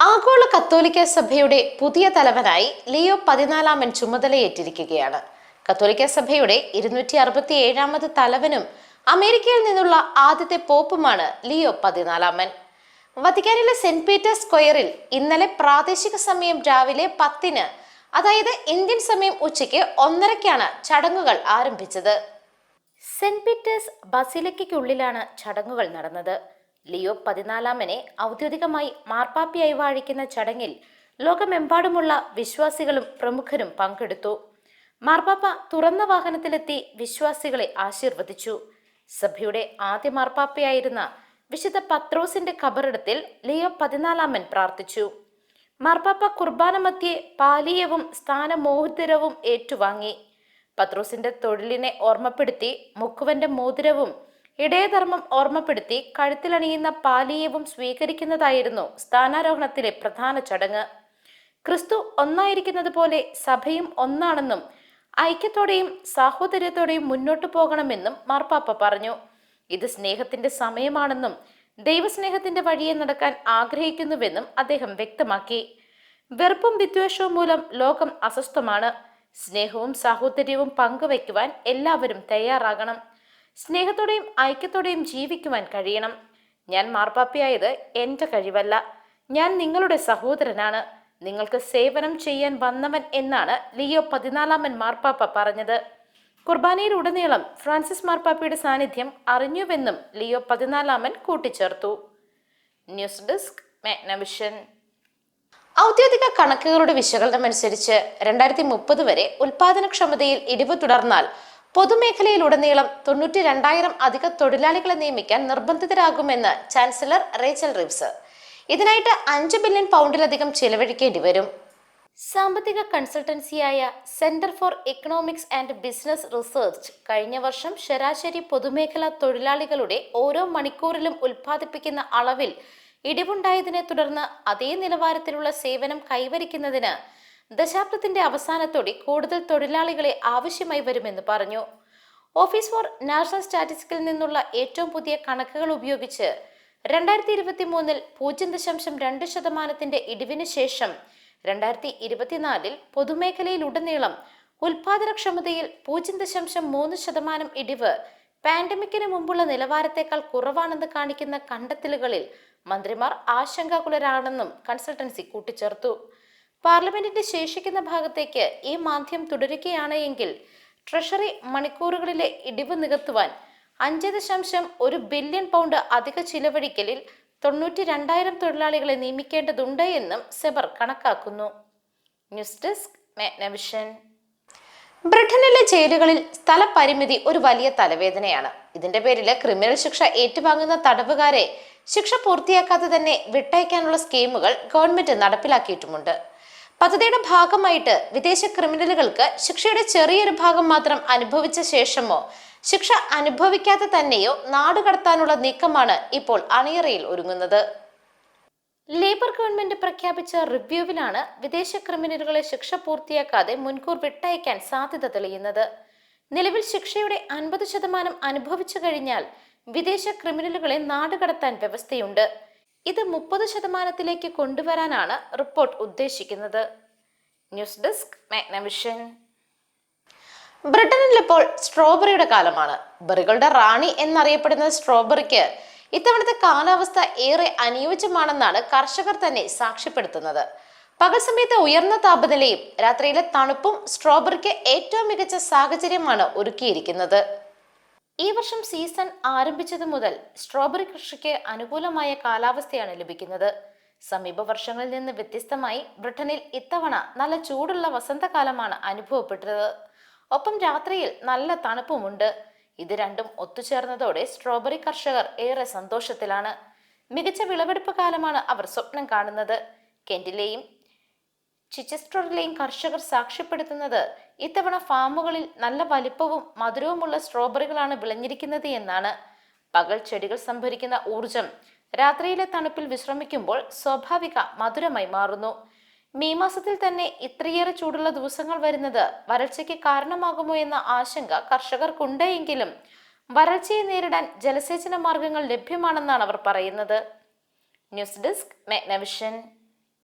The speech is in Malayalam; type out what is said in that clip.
ആഗോള കത്തോലിക്ക സഭയുടെ പുതിയ തലവനായി ലിയോ പതിനാലാമൻ ചുമതലയേറ്റിരിക്കുകയാണ്. കത്തോലിക്ക സഭയുടെ ഇരുന്നൂറ്റി അറുപത്തി ഏഴാമത് തലവനും അമേരിക്കയിൽ നിന്നുള്ള ആദ്യത്തെ പോപ്പുമാണ് ലിയോ പതിനാലാമൻ. വത്തിക്കാനിലെ സെന്റ് പീറ്റേഴ്സ് സ്ക്വയറിൽ ഇന്നലെ പ്രാദേശിക സമയം രാവിലെ പത്തിന് അതായത് ഇന്ത്യൻ സമയം ഉച്ചയ്ക്ക് ഒന്നരയ്ക്കാണ് ചടങ്ങുകൾ ആരംഭിച്ചത്. സെന്റ് പീറ്റേഴ്സ് ബസിലക്കുള്ളിലാണ് ചടങ്ങുകൾ നടന്നത്. ലിയോ പതിനാലാമനെ ഔദ്യോഗികമായി മാർപ്പാപ്പിയായി വാഴിക്കുന്ന ചടങ്ങിൽ ലോകമെമ്പാടുമുള്ള വിശ്വാസികളും പ്രമുഖരും പങ്കെടുത്തു. മാർപ്പാപ്പ തുറന്ന വാഹനത്തിലെത്തി വിശ്വാസികളെ ആശീർവദിച്ചു. സഭയുടെ ആദ്യ മാർപ്പാപ്പയായിരുന്ന വിശുദ്ധ പത്രോസിന്റെ ഖബറിടത്തിൽ ലിയോ പതിനാലാമൻ പ്രാർത്ഥിച്ചു. മാർപ്പാപ്പ കുർബാന മധ്യേ പാലീയവും സ്ഥാനമോഹിതരവും ഏറ്റുവാങ്ങി. പത്രോസിന്റെ തൊഴിലിനെ ഓർമ്മപ്പെടുത്തി മുക്കുവന്റെ മോതിരവും ഇടയധർമ്മം ഓർമ്മപ്പെടുത്തി കഴുത്തിലണിയുന്ന പാലീയവും സ്വീകരിക്കുന്നതായിരുന്നു സ്ഥാനാരോഹണത്തിലെ പ്രധാന ചടങ്ങ്. ക്രിസ്തു ഒന്നായിരിക്കുന്നത് പോലെ സഭയും ഒന്നാണെന്നും ഐക്യത്തോടെയും സാഹോദര്യത്തോടെയും മുന്നോട്ടു പോകണമെന്നും മാർപ്പാപ്പ പറഞ്ഞു. ഇത് സ്നേഹത്തിന്റെ സമയമാണെന്നും ദൈവസ്നേഹത്തിന്റെ വഴിയെ നടക്കാൻ ആഗ്രഹിക്കുന്നുവെന്നും അദ്ദേഹം വ്യക്തമാക്കി. വെറുപ്പും വിദ്വേഷവും മൂലം ലോകം അസ്വസ്ഥമാണ്. സ്നേഹവും സാഹോദര്യവും പങ്കുവയ്ക്കുവാൻ എല്ലാവരും തയ്യാറാകണം. സ്നേഹത്തോടെയും ഐക്യത്തോടെയും ജീവിക്കുവാൻ കഴിയണം. ഞാൻ മാർപ്പാപ്പയായത് എന്റെ കഴിവല്ല. ഞാൻ നിങ്ങളുടെ സഹോദരനാണ്. നിങ്ങൾക്ക് സേവനം ചെയ്യാൻ വന്നവൻ എന്നാണ് ലിയോ പതിനാലാമൻ മാർപ്പാപ്പ പറഞ്ഞത്. കുർബാനയിലുടനീളം ഫ്രാൻസിസ് മാർപ്പാപ്പയുടെ സാന്നിധ്യം അറിഞ്ഞുവെന്നും ലിയോ പതിനാലാമൻ കൂട്ടിച്ചേർത്തു. News desk Magnavision. ഔദ്യോഗിക കണക്കുകളുടെ വിശകലനം അനുസരിച്ച് രണ്ടായിരത്തി മുപ്പത് വരെ ഉൽപാദനക്ഷമതയിൽ ഇടിവ് തുടർന്നാൽ പൊതുമേഖലയിലുടനീളം തൊണ്ണൂറ്റി രണ്ടായിരം അധിക തൊഴിലാളികളെ നിയമിക്കാൻ നിർബന്ധിതരാകുമെന്ന് ചാൻസലർ റേച്ചൽ റിവ്സ്. ഇതിനായിട്ട് അഞ്ച് ബില്യൺ പൗണ്ടിലധികം ചിലവഴിക്കേണ്ടി വരും. സാമ്പത്തിക കൺസൾട്ടൻസിയായ Centre for Economics and Business Research കഴിഞ്ഞ വർഷം ശരാശരി പൊതുമേഖലാ തൊഴിലാളികളുടെ ഓരോ മണിക്കൂറിലും ഉൽപ്പാദിപ്പിക്കുന്ന അളവിൽ ഇടിവുണ്ടായതിനെ തുടർന്ന് അതേ നിലവാരത്തിലുള്ള സേവനം കൈവരിക്കുന്നതിന് ദശാബ്ദത്തിന്റെ അവസാനത്തോടെ കൂടുതൽ തൊഴിലാളികളെ ആവശ്യമായി വരുമെന്ന് പറഞ്ഞു. ഓഫീസ് ഫോർ നാഷണൽ സ്റ്റാറ്റിസ്റ്റിക്കിൽ നിന്നുള്ള ഏറ്റവും പുതിയ കണക്കുകൾ ഉപയോഗിച്ച് രണ്ടായിരത്തി ഇരുപത്തി മൂന്നിൽ പൂജ്യം ദശാംശം രണ്ട് ശതമാനത്തിന്റെ ഇടിവിന് ശേഷം രണ്ടായിരത്തി ഇരുപത്തിനാലിൽ പൊതുമേഖലയിലുടനീളം ഉൽപാദനക്ഷമതയിൽ പൂജ്യം ദശാംശം മൂന്ന് ശതമാനം ഇടിവ് പാൻഡമിക്കിന് മുമ്പുള്ള നിലവാരത്തേക്കാൾ കുറവാണെന്ന് കാണിക്കുന്ന കണ്ടെത്തലുകളിൽ മന്ത്രിമാർ ആശങ്കാകുലരാണെന്നും കൺസൾട്ടൻസി കൂട്ടിച്ചേർത്തു. പാർലമെന്റിന്റെ ശേഷിക്കുന്ന ഭാഗത്തേക്ക് ഈ മാന്ദ്യം തുടരുകയാണ് എങ്കിൽ ട്രഷറി മണിക്കൂറുകളിലെ ഇടിവ് നികത്തുവാൻ അഞ്ച് ദശാംശം ഒരു ബില്യൺ പൗണ്ട് അധിക ചിലവഴിക്കലിൽ തൊണ്ണൂറ്റി രണ്ടായിരം തൊഴിലാളികളെ നിയമിക്കേണ്ടതുണ്ട് എന്നും സെബർ കണക്കാക്കുന്നു. ന്യൂസ് ഡെസ്ക് മാഗ്നവിഷൻ ബ്രിട്ടനിലെ ജയിലുകളിൽ സ്ഥലപരിമിതി ഒരു വലിയ തലവേദനയാണ്. ഇതിന്റെ പേരിൽ ക്രിമിനൽ ശിക്ഷ ഏറ്റുവാങ്ങുന്ന തടവുകാരെ ശിക്ഷ പൂർത്തിയാക്കാതെ തന്നെ വിട്ടയക്കാനുള്ള സ്കീമുകൾ ഗവൺമെന്റ് നടപ്പിലാക്കിയിട്ടുമുണ്ട്. പദ്ധതിയുടെ ഭാഗമായിട്ട് വിദേശ ക്രിമിനലുകൾക്ക് ശിക്ഷയുടെ ചെറിയൊരു ഭാഗം മാത്രം അനുഭവിച്ച ശേഷമോ ശിക്ഷ അനുഭവിക്കാതെ തന്നെയോ നാടുകടത്താനുള്ള നീക്കമാണ് ഇപ്പോൾ അണിയറയിൽ ഒരുങ്ങുന്നത്. ലേബർ ഗവൺമെന്റ് പ്രഖ്യാപിച്ച റിവ്യൂവിലാണ് വിദേശ ക്രിമിനലുകളെ ശിക്ഷ പൂർത്തിയാക്കാതെ മുൻകൂർ വിട്ടയക്കാൻ സാധ്യത തെളിയുന്നത്. നിലവിൽ ശിക്ഷയുടെ അൻപത് ശതമാനം അനുഭവിച്ചു കഴിഞ്ഞാൽ വിദേശ ക്രിമിനലുകളെ നാടുകടത്താൻ വ്യവസ്ഥയുണ്ട്. ഇത് മുപ്പത് ശതമാനത്തിലേക്ക് കൊണ്ടുവരാനാണ് റിപ്പോർട്ട് ഉദ്ദേശിക്കുന്നത്. ന്യൂസ് ഡെസ്ക് മാഗ്നവിഷൻ ബ്രിട്ടനിൽ ഇപ്പോൾ സ്ട്രോബെറിയുടെ കാലമാണ്. ബെറികളുടെ റാണി എന്നറിയപ്പെടുന്ന സ്ട്രോബെറിക്ക് ഇത്തവണത്തെ കാലാവസ്ഥ ഏറെ അനുയോജ്യമാണെന്നാണ് കർഷകർ തന്നെ സാക്ഷ്യപ്പെടുത്തുന്നത്. പകൽ സമയത്തെ ഉയർന്ന താപനിലയും രാത്രിയിലെ തണുപ്പും സ്ട്രോബെറിക്ക് ഏറ്റവും മികച്ച സാഹചര്യമാണ് ഒരുക്കിയിരിക്കുന്നത്. ഈ വർഷം സീസൺ ആരംഭിച്ചത് മുതൽ സ്ട്രോബെറി കൃഷിക്ക് അനുകൂലമായ കാലാവസ്ഥയാണ് ലഭിക്കുന്നത്. സമീപ വർഷങ്ങളിൽ നിന്ന് വ്യത്യസ്തമായി ബ്രിട്ടനിൽ ഇത്തവണ നല്ല ചൂടുള്ള വസന്തകാലമാണ് അനുഭവപ്പെട്ടത്. ഒപ്പം രാത്രിയിൽ നല്ല തണുപ്പുമുണ്ട്. ഇത് രണ്ടും ഒത്തുചേർന്നതോടെ സ്ട്രോബെറി കർഷകർ ഏറെ സന്തോഷത്തിലാണ്. മികച്ച വിളവെടുപ്പ് കാലമാണ് അവർ സ്വപ്നം കാണുന്നത്. കെന്റിലെയും ചിച്ചസ്റ്ററിലെയും കർഷകർ സാക്ഷ്യപ്പെടുത്തുന്നത് ഇത്തവണ ഫാമുകളിൽ നല്ല വലിപ്പവും മധുരവുമുള്ള സ്ട്രോബെറികളാണ് വിളഞ്ഞിരിക്കുന്നത് എന്നാണ്. പകൽ ചെടികൾ സംഭരിക്കുന്ന ഊർജം രാത്രിയിലെ തണുപ്പിൽ വിശ്രമിക്കുമ്പോൾ സ്വാഭാവിക മധുരമായി മാറുന്നു. മെയ് മാസത്തിൽ തന്നെ ഇത്രയേറെ ചൂടുള്ള ദിവസങ്ങൾ വരുന്നത് വരൾച്ചയ്ക്ക് കാരണമാകുമോ എന്ന ആശങ്ക കർഷകർക്കുണ്ടെങ്കിലും വരൾച്ചയെ നേരിടാൻ ജലസേചന മാർഗങ്ങൾ ലഭ്യമാണെന്നാണ് അവർ പറയുന്നത്. News desk Magnavision.